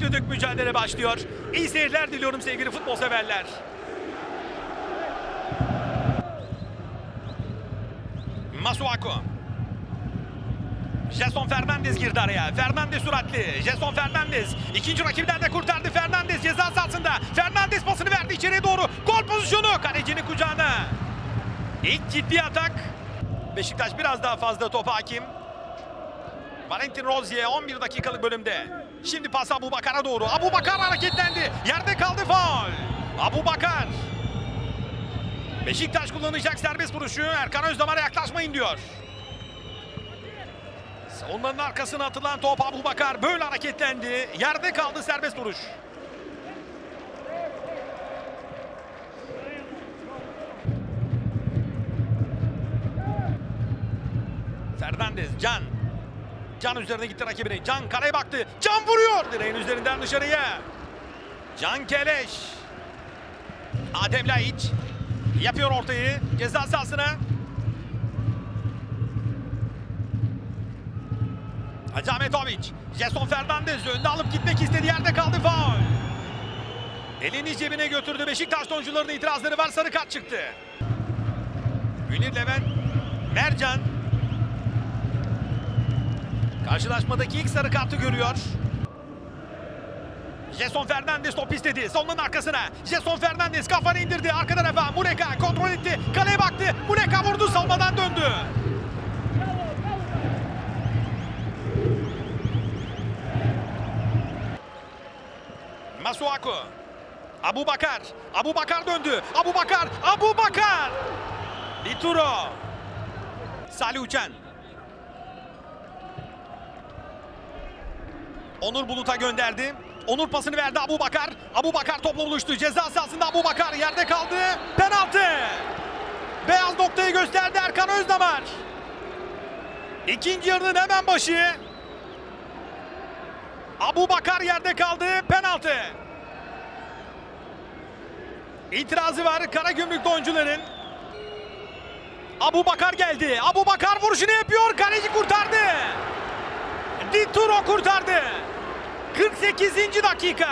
düdük mücadele başlıyor. İyi seyirler diliyorum sevgili futbol severler. Masuaku. Jason Fernandez girdi araya. Fernandez süratli. Jason Fernandez. ikinci rakibinden de kurtardı Fernandez ceza sahasında. Fernandez pasını verdi içeriye doğru. Gol pozisyonu kalecinin kucağına. İlk ciddi atak. Beşiktaş biraz daha fazla topa hakim. Valentin Rozier 11 dakikalık bölümde. Şimdi pas Abu Bakar'a doğru. Abu Bakar hareketlendi. Yerde kaldı faul. Abu Bakar. Beşiktaş kullanacak serbest vuruşu. Erkan Özdamar'a yaklaşmayın diyor. Savunmanın arkasına atılan top Abu Bakar böyle hareketlendi. Yerde kaldı serbest vuruş. Fernandez, Can. Can üzerine gitti rakibine. Can kaleye baktı. Can vuruyor. Direğin üzerinden dışarıya. Can Keleş. Adem Laiç. Yapıyor ortayı. Ceza sahasına. Hacı Ahmetoviç. Jason Fernandez önde alıp gitmek istedi. Yerde kaldı faul. Elini cebine götürdü. Beşiktaş oyuncularının itirazları var. Sarı kart çıktı. Münir Levent. Mercan. Karşılaşmadaki ilk sarı kartı görüyor. Jason Fernandez top istedi. Sonunun arkasına. Jason Fernandez kafanı indirdi. Arka tarafa Muleka kontrol etti. Kaleye baktı. Muleka vurdu. Savunmadan döndü. Masuaku. Abu Bakar. Abu Bakar döndü. Abu Bakar. Abu Bakar. Lituro. Salih Uçan. Onur Bulut'a gönderdi. Onur pasını verdi Abu Bakar. Abu Bakar topla buluştu. Ceza sahasında Abu Bakar yerde kaldı. Penaltı. Beyaz noktayı gösterdi Erkan Özdamar. İkinci yarının hemen başı. Abu Bakar yerde kaldı. Penaltı. İtirazı var Karagümrük oyuncuların. Abu Bakar geldi. Abu Bakar vuruşunu yapıyor. Kaleci kurtardı. Dituro kurtardı. 48. dakika.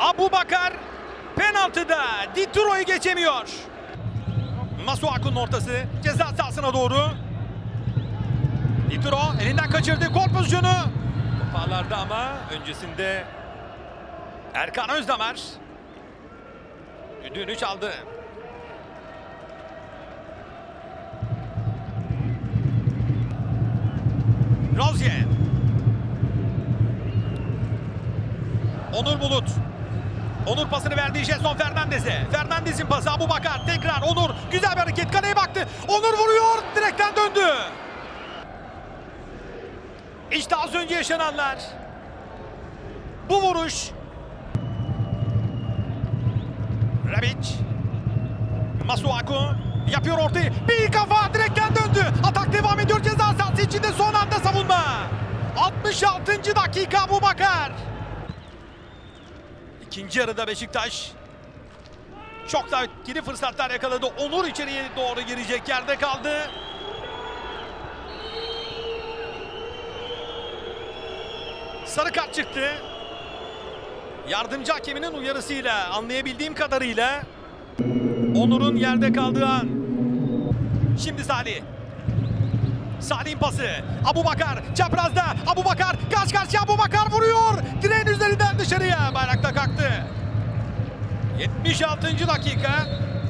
Abu Bakar penaltıda Dituro'yu geçemiyor. Masuaku'nun ortası ceza sahasına doğru. Dituro elinden kaçırdı gol pozisyonu. Toparlardı ama öncesinde Erkan Özdamar düdüğünü çaldı. Rozier. Onur Bulut. Onur pasını verdi Jason Fernandez'e. Fernandez'in pası Abu Bakar. Tekrar Onur. Güzel bir hareket. Kaleye baktı. Onur vuruyor. Direkten döndü. İşte az önce yaşananlar. Bu vuruş. Rebic. Masuaku yapıyor ortayı. Bir kafa direkten döndü. Atak devam ediyor ceza sahası içinde son anda savunma. 66. dakika Abu Bakar. İkinci yarıda Beşiktaş çok da etkili fırsatlar yakaladı. Onur içeriye doğru girecek yerde kaldı. Sarı kart çıktı. Yardımcı hakeminin uyarısıyla anlayabildiğim kadarıyla Onur'un yerde kaldığı an. Şimdi Salih. Salih'in pası. Abu Bakar çaprazda. Abu Bakar karşı karşıya Abu Bakar vuruyor. Direğin üzerinden dışarıya. Bayrakta kalktı. 76. dakika.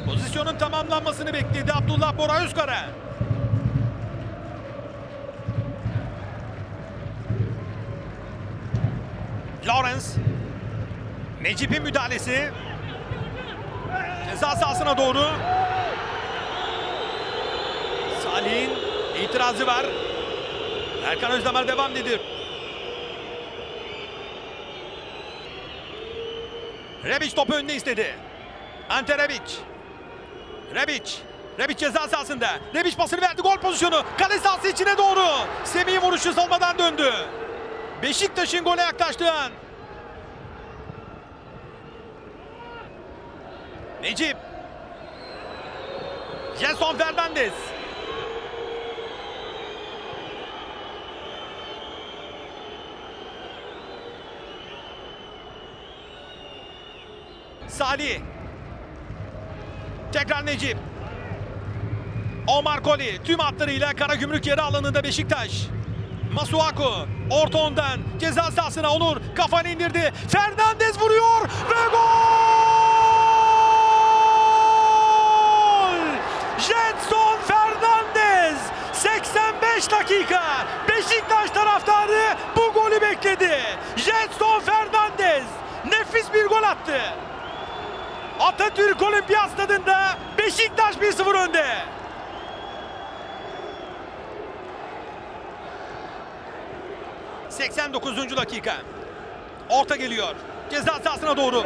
Pozisyonun tamamlanmasını bekledi Abdullah Bora Özkara. Lawrence. Necip'in müdahalesi. Ceza sahasına doğru. Salih'in itirazı var. Erkan Özdemir devam dedi. Rebic topu önüne istedi. Ante Rebic. Rebic. Rebic ceza sahasında. Rebic pasını verdi gol pozisyonu. Kale sahası içine doğru. Semih vuruşu solmadan döndü. Beşiktaş'ın gole yaklaştığı an. Necip. Jason Fernandez. Salih. Tekrar Necip. Omar Koli tüm hatlarıyla Karagümrük yarı alanında Beşiktaş. Masuaku orta ondan ceza sahasına Onur kafanı indirdi. Fernandez vuruyor ve gol! Jetson Fernandez 85 dakika Beşiktaş taraftarı bu golü bekledi. Jetson Fernandez nefis bir gol attı. Atatürk Olimpiyat Stadında Beşiktaş 1-0 önde. ...89. dakika. Orta geliyor. Ceza sahasına doğru.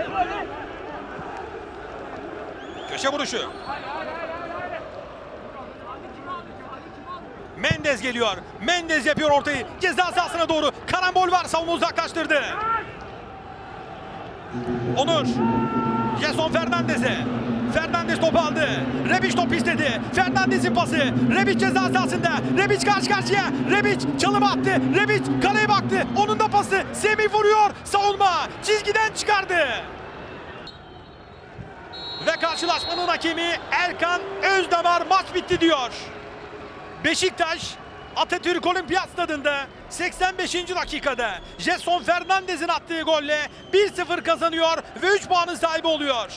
Köşe vuruşu. Mendez geliyor. Mendez yapıyor ortayı. Ceza sahasına doğru. Karambol var. Savunma uzaklaştırdı. Onur. Jason Fernandez'e. Fernandez topu aldı. Rebic top istedi. Fernandez'in pası. Rebic ceza sahasında. Rebic karşı karşıya. Rebic çalım attı. Rebic kaleye baktı. Onun da pası. Semih vuruyor. Savunma. Çizgiden çıkardı. Ve karşılaşmanın hakemi Erkan Özdamar maç bitti diyor. Beşiktaş Atatürk Olimpiyat Stadında 85. dakikada Jetson Fernandez'in attığı golle 1-0 kazanıyor ve 3 puanın sahibi oluyor.